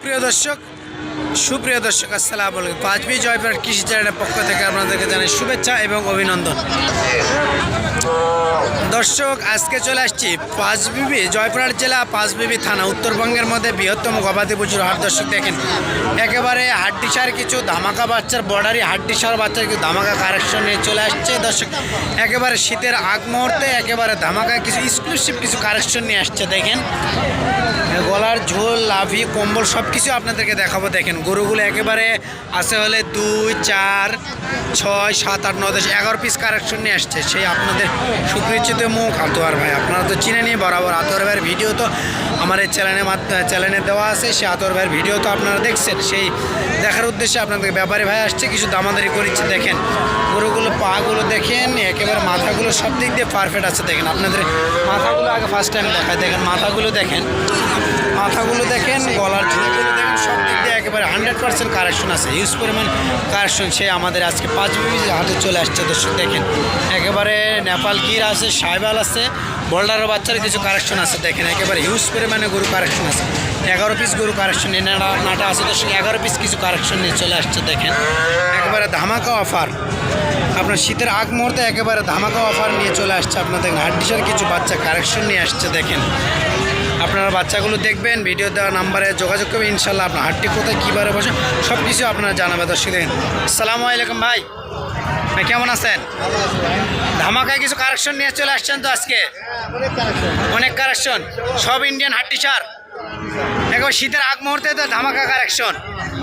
প্রিয় দর্শক সুপ্রিয় দর্শক, আসসালামু আলাইকুম। পাঁচবি জয়পুর কৃষি চ্যানেলের পক্ষ থেকে আপনাদেরকে জানাই শুভেচ্ছা এবং অভিনন্দন। দর্শক, আজকে চলে আসছি পাঁচবিবি জয়পুরহাট জেলা, পাঁচবিবি থানা। উত্তরবঙ্গের মধ্যে বৃহত্তম গবাদি পশুর হাট, দর্শক দেখেন, একেবারে হাড্ডিসার কিছু ধামাকা বাচ্চার বর্ডারি হাড্ডিসার বাচ্চার কিছু ধামাকা কারেকশন নিয়ে চলে আসছে। দর্শক, একেবারে শীতের আগ মুহূর্তে একেবারে ধামাকা কিছু এক্সক্লুসিভ কিছু কারেকশন নিয়ে আসছে। দেখেন, গলার ঝোল, লাভি, কম্বল সব কিছু আপনাদেরকে দেখাবো। দেখেন গরুগুলো একেবারে আছে হলে দুই, চার, ছয়, সাত, আট, নয়, দশ, এগারো পিস কারেকশন নিয়ে আসছে। সেই আপনাদের সুপরিচিত মুখ, আতোয়ার ভাই। আপনারা তো চিনে নিয়ে বরাবর আতোয়ার ভাইয়ের ভিডিও তো আমার এই মাধ্যমে চ্যানেলে দেওয়া আছে। সেই আতোয়ার ভাইয়ের ভিডিও তো আপনারা দেখছেন। সেই দেখার উদ্দেশ্যে আপনাদের ব্যাপারে ভাই আসছে, কিছু দামাদারি করেছে। দেখেন, গরুগুলো, পাগুলো দেখেন, একেবারে মাথাগুলো সব দিক দিয়ে পারফেক্ট আছে। দেখেন, আপনাদের মাথাগুলো আগে ফার্স্ট টাইম দেখায়। দেখেন, মাথাগুলো দেখেন। মাথাগুলো দেখেন, গলার ঝুলগুলো দেখেন সব দিক দিয়ে একেবারে হান্ড্রেড পার্সেন্ট কারেকশন আছে। হিউজ পরিমাণ কারেকশন সে আমাদের আজকে পাঁচ বিবি হাতে চলে আসছে। দর্শক, দেখেন, একেবারে নেপাল গির আছে সাইবাল আছে বোল্ডারের বাচ্চার কিছু কারেকশন আছে। দেখেন, একেবারে হিউজ পরিমাণে গরু কারেকশন আছে। এগারো পিস গরু কারেকশন নাটা আছে। দর্শক, এগারো পিস কিছু কারেকশন নিয়ে চলে আসছে। দেখেন, একেবারে ধামাকা অফার আপনার শীতের আগ মুহূর্তে একেবারে ধামাকা অফার নিয়ে চলে আসছে। আপনাদের হাড্ডিসার কিছু বাচ্চা কারেকশন নিয়ে আসছে। দেখেন আপনারা বাচ্চাগুলো দেখবেন ভিডিও দেওয়া নাম্বারে যোগাযোগ করবেন ইনশাল্লাহ আপনার হাটটি কোথায় কীভাবে বসে সব কিছু আপনারা জানাবে দর্শক দেখেন আসসালামু আলাইকুম ভাই। ভাই কেমন আছেন? ধামাকায় কিছু কারেকশন নিয়ে চলে আসছেন তো আজকে? অনেক কারেকশন সব ইন্ডিয়ান হাট্টি সার একবার শীতের আগ মুহূর্তে তো ধামাকা কারেকশন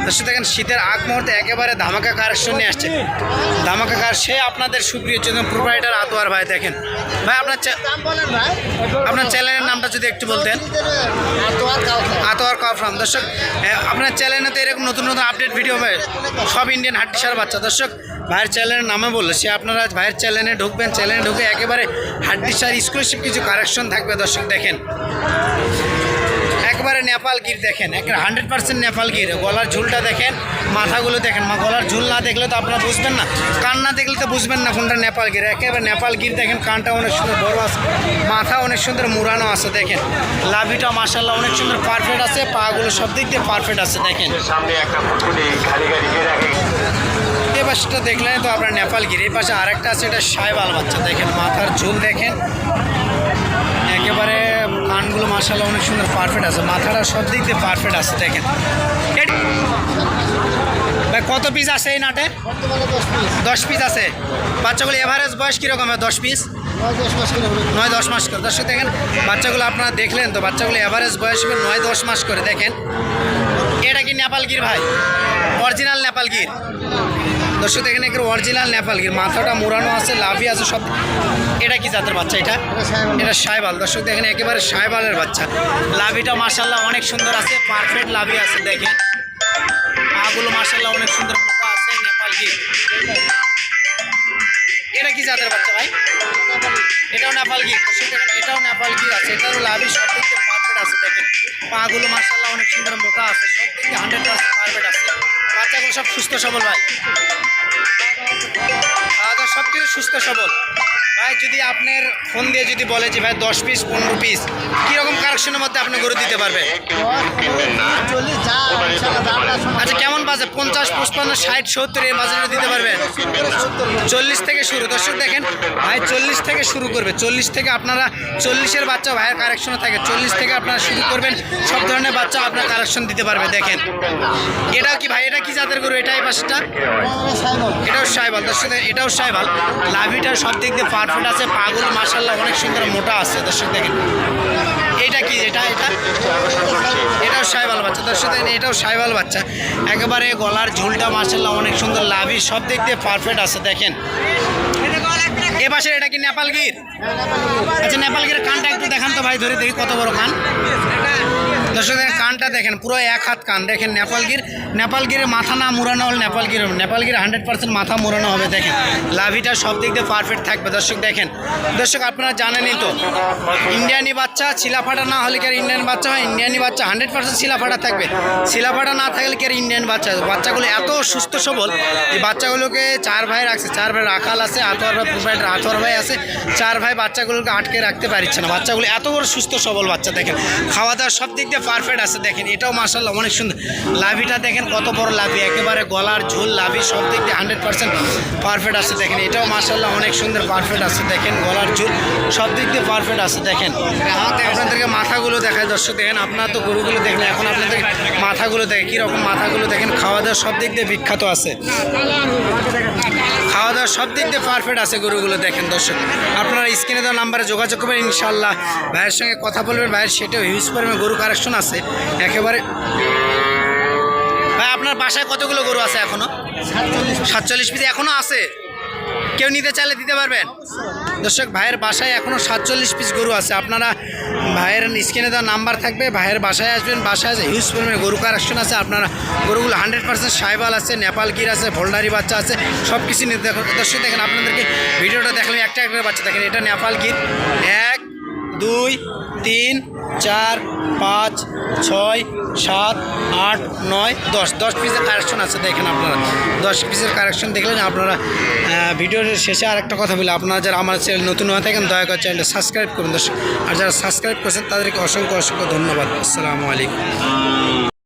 দর্শক দেখেন, শীতের আগ মুহূর্তে একেবারে ধামাকা কারেকশন নিয়ে আসছে। ধামাকা কার সে আপনাদের সুপ্রিয় চেতন প্রোপ্রাইটার আতোয়ার ভাই, দেখেন। ভাই, আপনার আপনার চ্যানেলের নামটা যদি একটু বলতেন। আতোয়ার কাফরাম দর্শক আপনার চ্যানেলে তো এরকম নতুন নতুন আপডেট ভিডিও হবে। সব ইন্ডিয়ান হাড্ডিসার বাচ্চা। দর্শক, ভাইয়ের চ্যানেলের নামে বলল, সে আপনারা ভাইয়ের চ্যানেলে ঢুকবেন। চ্যানেলে ঢুকে একেবারে হাড্ডিসার এক্সক্লুসিভ কিছু কারেকশন থাকবে। দর্শক, দেখেন। একবারে নেপাল গির দেখেন একটা হান্ড্রেড পার্সেন্ট নেপাল গির। গলার ঝুলটা দেখেন মাথাগুলো দেখেন। মা গলার ঝুল না দেখলে তো আপনারা বুঝবেন না। কান না দেখলে তো বুঝবেন না কোনটা নেপাল গির। একেবারে নেপাল গির দেখেন কানটা অনেক সুন্দর বড় আছে মাথা অনেক সুন্দর মুড়ানো আছে দেখেন। লাভিটা মাসাল্লাহ অনেক সুন্দর পারফেক্ট আছে পাগুলো সব দিক দিয়ে পারফেক্ট আছে দেখেন। সামনে একটা এই পাশটা দেখলেন তো আপনার নেপাল গির। এই পাশে আরেকটা আছে এটা সাইবাল বাচ্চা দেখেন। মাথার ঝুল দেখেন। একেবারে কানগুলো মাসাল্লাহ অনেক সুন্দর পারফেক্ট আছে। মাথাটা সব দিক দিয়ে পারফেক্ট আছে দেখেন। ভাই কত পিস আছে এই নাটে? দশ পিস আছে। বাচ্চাগুলো এভারেজ বয়স কীরকম হয় দশ পিস নয় দশ মাস করে দর্শক দেখেন বাচ্চাগুলো আপনারা দেখলেন তো বাচ্চাগুলো এভারেজ বয়স হবে নয় দশ মাস করে দেখেন। এটা কি নেপাল গির ভাই? অরিজিনাল নেপাল গির দর্শক দেখেন এখানে অরিজিনাল নেপাল গির মাথাটা মোড়ানো আছে লাভি আছে সব এটা কি জাতের বাচ্চা এটা? এটা সাইবাল দর্শক দেখেন একেবারে সাইবালের বাচ্চা। লাভিটা মার্শাল্লাহ অনেক সুন্দর আছে পারফেক্ট লাভি আছে দেখেন। পাগুলো মার্শাল্লাহ অনেক সুন্দর মোটা আছে নেপাল গির এটা কি জাতের বাচ্চা ভাই? এটাও নেপাল গির দর্শক দেখেন এটাও নেপাল গির আছে এটারও লাভি সব দিক দিয়ে পারফেক্ট আছে দেখেন। পাগুলো মার্শাল্লাহ অনেক সুন্দর মোটা আছে সব দিক দিয়ে হান্ড্রেড পারফেক্ট আছে। বাচ্চাগুলো সব সুস্থ সবল ভাই। খাওয়া দাওয়া সব কিছু সুস্থ সবল। ভাই যদি আপনার ফোন দিয়ে যদি বলে যে ভাই দশ পিস পনেরো পিস কীরকম কারেকশনের মধ্যে আপনি গরু দিতে পারবেন? আচ্ছা কেমন বাজে পঞ্চাশ, পঁচপান্ন, ষাট, সত্তর এর বাজারে দিতে পারবেন। চল্লিশ থেকে শুরু। দর্শক দেখেন, ভাই চল্লিশ থেকে শুরু করবে। চল্লিশ থেকে আপনারা, চল্লিশের বাচ্চা ভাইয়ের কারেকশনে থাকে। চল্লিশ থেকে আপনারা শুরু করবেন, সব ধরনের বাচ্চা আপনার কারেকশন দিতে পারবে। দেখেন, এটাও কি ভাই, এটা কি জাতের গরু? এটাই পাশটা এটাও সাইবাল। দর্শক এটাও সাইবাল। লাভিটা সব দিক দিয়ে পারফেক্ট আছে। পাগুলো মাসাল্লাহ অনেক সুন্দর মোটা আছে। দর্শক দেখেন, এটা কি? এটা এটা? এটাও সাইবাল বাচ্চা। দর্শক এটাও সাইবাল বাচ্চা। একেবারে গলার ঝুলটা মাসাল্লাহ অনেক সুন্দর লাভি সব দিক দিয়ে পারফেক্ট আছে, দেখেন। এ পাশে এটা কি নেপালগির আচ্ছা নেপালগির কানটা একটু দেখান তো ভাই, ধরে দেখি কত বড় কান। দর্শক কানটা দেখেন, পুরো এক হাত কান। দেখেন নেপালগির নেপালগিরের মাথা না মুড়ানো হলে নেপালগির নেপালগির হান্ড্রেড পার্সেন্ট মাথা মুড়ানো হবে, দেখেন। লাভিটা সব দিক দিয়ে পারফেক্ট থাকবে। দর্শক দেখেন, দর্শক আপনারা জানেনই তো, ইন্ডিয়ানি বাচ্চা শিলাফাটা না হলে কি আর ইন্ডিয়ান বাচ্চা হয়? ইন্ডিয়ানি বাচ্চা হান্ড্রেড পার্সেন্ট শিলাফাটা থাকবে। শিলাফাটা না থাকলে কি আর ইন্ডিয়ান বাচ্চা বাচ্চাগুলো এত সুস্থ সবল, এই বাচ্চাগুলোকে চার ভাই রাখছে, চার ভাই রাখাল আছে আতোয়ার ভাই প্রোভাইডার আতোয়ার ভাই আছে, চার ভাই বাচ্চাগুলোকে আটকে রাখতে পারছে না। বাচ্চাগুলো এত বড় সুস্থ সবল বাচ্চা, দেখেন। খাওয়া দাওয়া সব দিক দিয়ে পারফেক্ট আছে, দেখেন, এটাও মার্শাল্লাহ অনেক সুন্দর। লাভিটা দেখেন কত বড় লাভি, একেবারে গলার ঝোল লাভি, সব দিক দিয়ে হান্ড্রেড পার্সেন্ট পারফেক্ট আছে, দেখেন, এটাও মার্শাল্লাহ অনেক সুন্দর পারফেক্ট আছে, দেখেন, গলার ঝোল সব দিক দিয়ে পারফেক্ট আছে, দেখেন। আপনাদেরকে মাথাগুলো দেখায় দর্শক, দেখেন, আপনারা তো গরুগুলো দেখেন, এখন আপনাদের মাথাগুলো দেখেন, কীরকম মাথাগুলো দেখেন, খাওয়া দাওয়া সব দিক দিয়ে বিখ্যাত আছে। খাওয়া দাওয়া সব দিক দিয়ে পারফেক্ট আছে গরুগুলো, দেখেন, দর্শক। আপনারা স্ক্রিনে দেওয়া নাম্বারে যোগাযোগ করবেন ইনশাল্লাহ ভাইয়ের সঙ্গে কথা বলবেন, ভাইয়ের সেটাও হিউজ পরিমাণে গরু কারেকশন আছে, একেবারে ভাই, আপনার বাসায় কতগুলো গরু আছে এখনও? সাতচল্লিশ পিস এখনও আছে? কেউ নিতে চাইলে দিতে পারবেন? দর্শক, ভাইয়ের বাসায় এখনও সাতচল্লিশ পিস গরু আছে। আপনারা ভাইয়ের স্ক্রিনে দেওয়া নাম্বার থাকবে, ভাইয়ের বাসায় আসবেন। বাসায় আছে হিউজ পরিমাণে গরু কারেকশন আছে, আপনারা গরুগুলো হান্ড্রেড পার্সেন্ট সাইবাল আছে, নেপাল গির আছে, ভোল্ডারি বাচ্চা আছে সব কিছু দর্শক, দেখেন আপনাদেরকে ভিডিওটা দেখলে একটা একটা বাচ্চা দেখেন। এটা নেপাল গির। এক, দুই, তিন চার, পাঁচ, ছয়, সাত, আট, নয়, দশ। দশ পিসের কারেকশন আছে, দেখেন আপনারা। দশ পিসের কারেকশন দেখলেন আপনারা ভিডিওর শেষে আর একটা কথা বলি। আপনারা যারা আমার চ্যানেল নতুন হয়ে থাকেন, দয়া করে চ্যানেলটা সাবস্ক্রাইব করুন। দর্শক, আর যারা সাবস্ক্রাইব করছেন, তাদেরকে অসংখ্য অসংখ্য ধন্যবাদ। আসসালামু আলাইকুম।